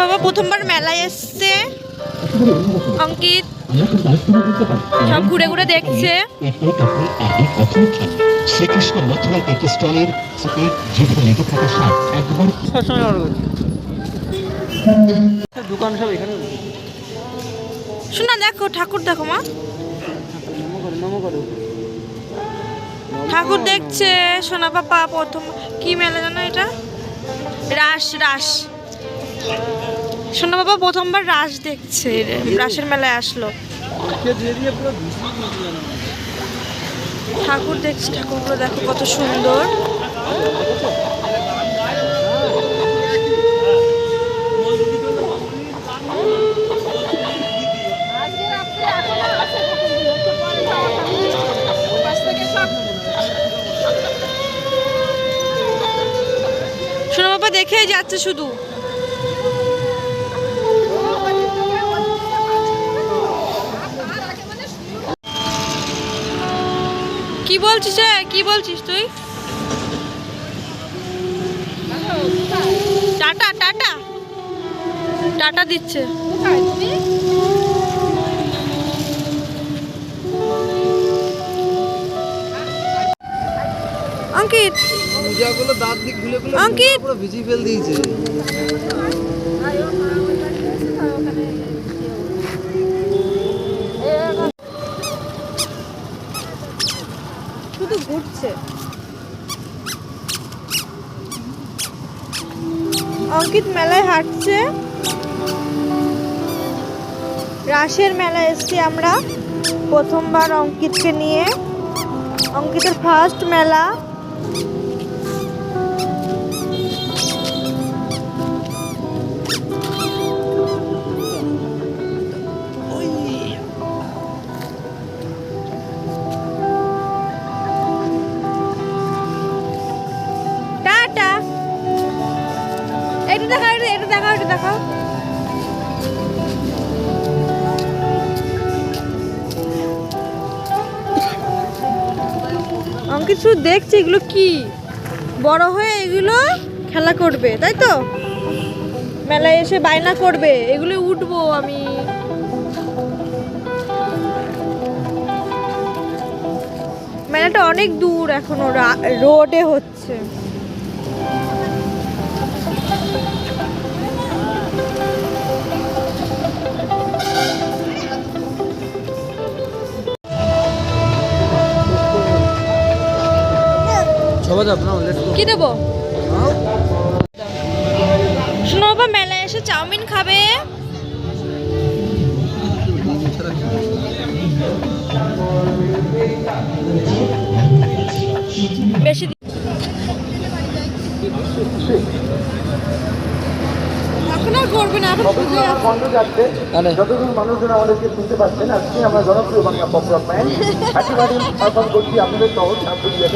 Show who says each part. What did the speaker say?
Speaker 1: বাবা প্রথমবার মেলায় এসছে। অঙ্কিত, সব ঘুরে ঘুরে দেখছে।
Speaker 2: শ্রীকৃষ্ণ মথুরা
Speaker 1: শোনা, দেখো, ঠাকুর দেখো মা। ঠাকুর দেখছে, সোনা পাপা প্রথম কি মেলা জানো এটা? রাস রাস। সোনা বাবা, প্রথমবার রাস দেখছে। রাসের মেলায় আসলো। ঠাকুর দেখছে, ঠাকুরগুলো দেখো কত সুন্দর। সোনা বাবা, দেখেই যাচ্ছে শুধু। কি বলছিস? কি বলছিস তুই? Tata tata. টাটা দিচ্ছে। অঙ্কিত।
Speaker 3: মোজাগুলো দাঁত দিয়ে খুলে খুলে
Speaker 1: অঙ্কিত!
Speaker 3: পুরো ভিজিয়ে ফেল দিয়েছে।
Speaker 1: শুধু ঘুরছে। অঙ্কিত মেলায় হাঁটছে। রাসের মেলা এসছি আমরা প্রথমবার অঙ্কিতকে নিয়ে। অঙ্কিতের ফার্স্ট মেলা। দেখাও এটা দেখাও। এটা দেখাও অঙ্কিত এগুলো কি? বড় হয়ে এগুলো খেলা করবে, তাই তো? মেলায় এসে বায়না করবে, এগুলো উঠবো আমি। মেলাটা অনেক দূর এখনও রোডে হচ্ছে। কি দেবো? মেলায় এসে চাউমিন খাবে। বেশি এখন আর করবে না
Speaker 4: যতজন মানুষজন আমাদেরকে শুনতে পাচ্ছেন আজকে আমরা জনপ্রিয় Bangla pop rock band Hatibari perform করছি আপনাদের সহ ছাত্রীদের